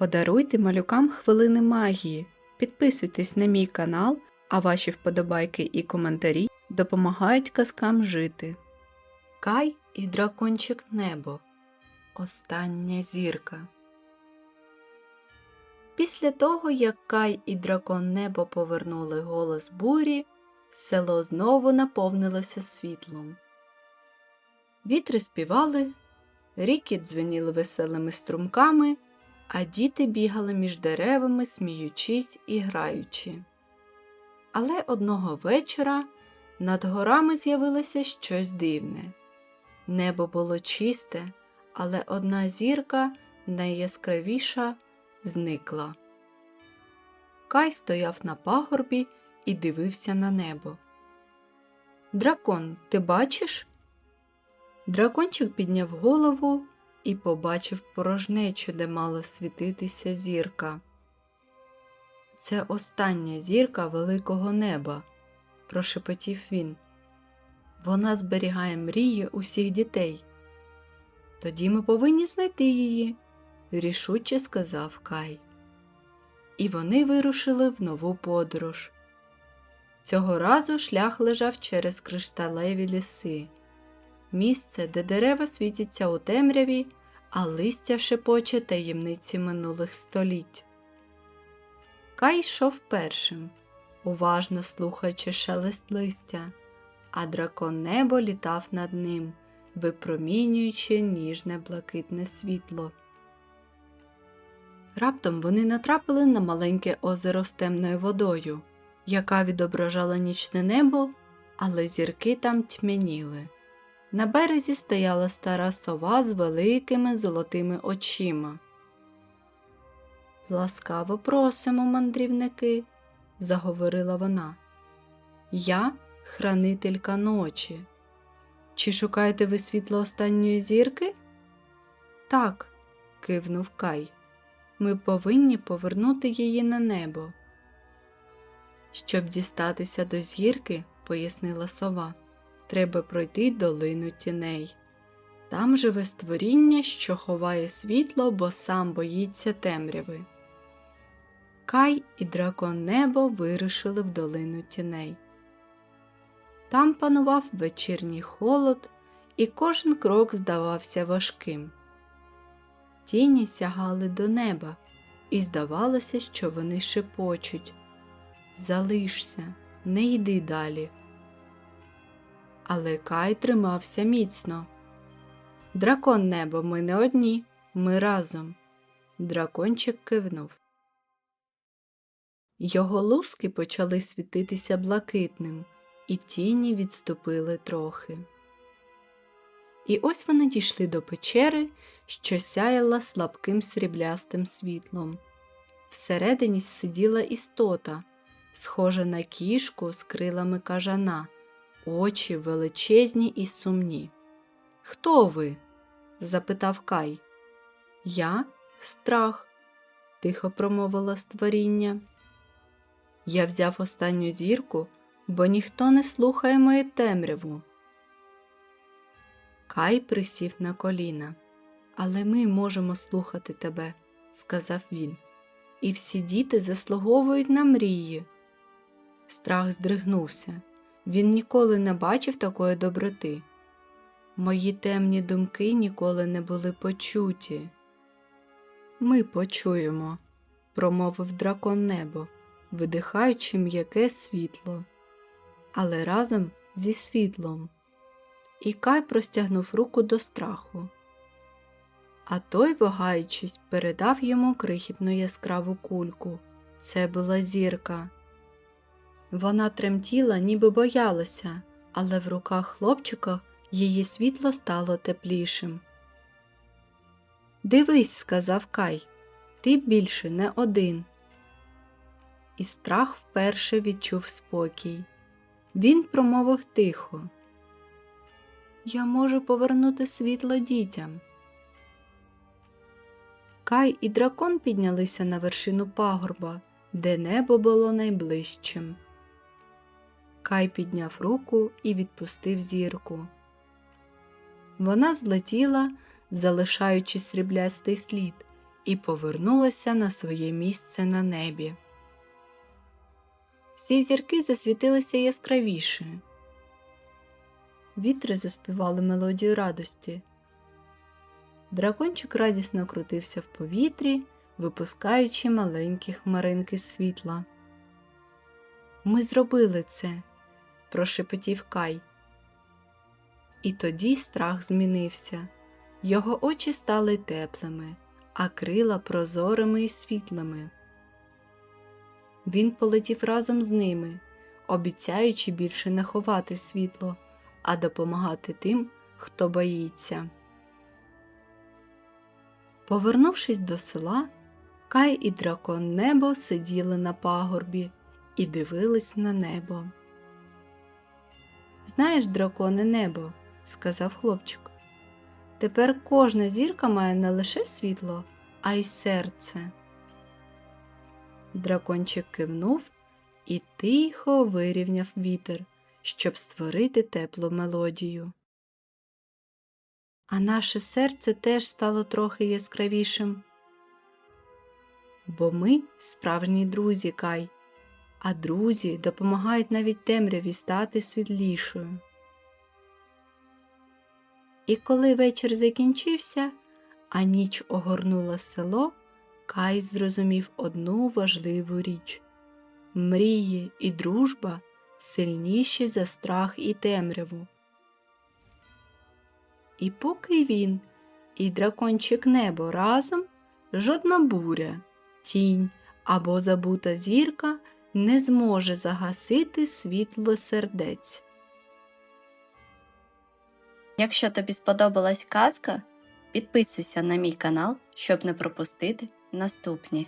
Подаруйте малюкам хвилини магії. Підписуйтесь на мій канал, а ваші вподобайки і коментарі допомагають казкам жити. Кай і дракончик небо. Остання зірка. Після того, як Кай і дракон небо повернули голос бурі, село знову наповнилося світлом. Вітри співали, ріки дзвеніли веселими струмками, а діти бігали між деревами, сміючись і граючи. Але одного вечора над горами з'явилося щось дивне. Небо було чисте, але одна зірка, найяскравіша, зникла. Кай стояв на пагорбі і дивився на небо. Дракон, ти бачиш? Дракончик підняв голову і побачив порожнечу, де мала світитися зірка. Це остання зірка великого неба, прошепотів він. Вона зберігає мрії усіх дітей. Тоді ми повинні знайти її, рішуче сказав Кай. І вони вирушили в нову подорож. Цього разу шлях лежав через кришталеві ліси, місце, де дерева світяться у темряві, а листя шепоче таємниці минулих століть. Кай йшов першим, уважно слухаючи шелест листя, а дракон небо літав над ним, випромінюючи ніжне блакитне світло. Раптом вони натрапили на маленьке озеро з темною водою, яка відображала нічне небо, але зірки там тьмяніли. На березі стояла стара сова з великими золотими очима. Ласкаво просимо, мандрівники, заговорила вона. Я хранителька ночі. Чи шукаєте ви світло останньої зірки? Так, кивнув Кай. Ми повинні повернути її на небо. Щоб дістатися до зірки, пояснила сова, треба пройти долину тіней. Там живе створіння, що ховає світло, бо сам боїться темряви. Кай і дракон небо вирушили в долину тіней. Там панував вечірній холод, і кожен крок здавався важким. Тіні сягали до неба, і здавалося, що вони шепочуть Залишся, не йди далі. Але Кай тримався міцно. Дракон небо, ми не одні, ми разом. Дракончик кивнув. Його луски почали світитися блакитним, і тіні відступили трохи. І ось вони дійшли до печери, що сяяла слабким сріблястим світлом. Всередині сиділа істота, схожа на кішку з крилами кажана, очі величезні і сумні. Хто ви? запитав Кай. Я страх, тихо промовило створіння. Я взяв останню зірку, бо ніхто не слухає мою темряву. Кай присів на коліна. Але ми можемо слухати тебе, сказав він, і всі діти заслуговують на мрії. Страх здригнувся. Він ніколи не бачив такої доброти. Мої темні думки ніколи не були почуті. Ми почуємо, промовив дракон небо, видихаючи м'яке світло, але разом зі світлом. І Кай простягнув руку до страху. А той, вагаючись, передав йому крихітну яскраву кульку. Це була зірка. Вона тремтіла, ніби боялася, але в руках хлопчика її світло стало теплішим. Дивись, сказав Кай, ти більше не один. І страх вперше відчув спокій. Він промовив тихо. Я можу повернути світло дітям. Кай і дракон піднялися на вершину пагорба, де небо було найближчим. Кай підняв руку і відпустив зірку. Вона злетіла, залишаючи сріблястий слід, і повернулася на своє місце на небі. Всі зірки засвітилися яскравіше. Вітри заспівали мелодію радості. Дракончик радісно крутився в повітрі, випускаючи маленькі хмаринки світла. Ми зробили це, прошепотів Кай. І тоді страх змінився. Його очі стали теплими, а крила прозорими і світлими. Він полетів разом з ними, обіцяючи більше не ховати світло, а допомагати тим, хто боїться. Повернувшись до села, Кай і дракон небо сиділи на пагорбі і дивились на небо. Знаєш, драконе небо, сказав хлопчик. Тепер кожна зірка має не лише світло, а й серце. Дракончик кивнув і тихо вирівняв вітер, щоб створити теплу мелодію. А наше серце теж стало трохи яскравішим. Бо ми справжні друзі Кай, а друзі допомагають навіть темряві стати світлішою. І коли вечір закінчився, а ніч огорнула село, Кай зрозумів одну важливу річ мрії і дружба сильніші за страх і темряву. І поки він і дракончик небо разом, жодна буря, тінь або забута зірка не зможе загасити світло сердець. Якщо тобі сподобалась казка, підписуйся на мій канал, щоб не пропустити наступні.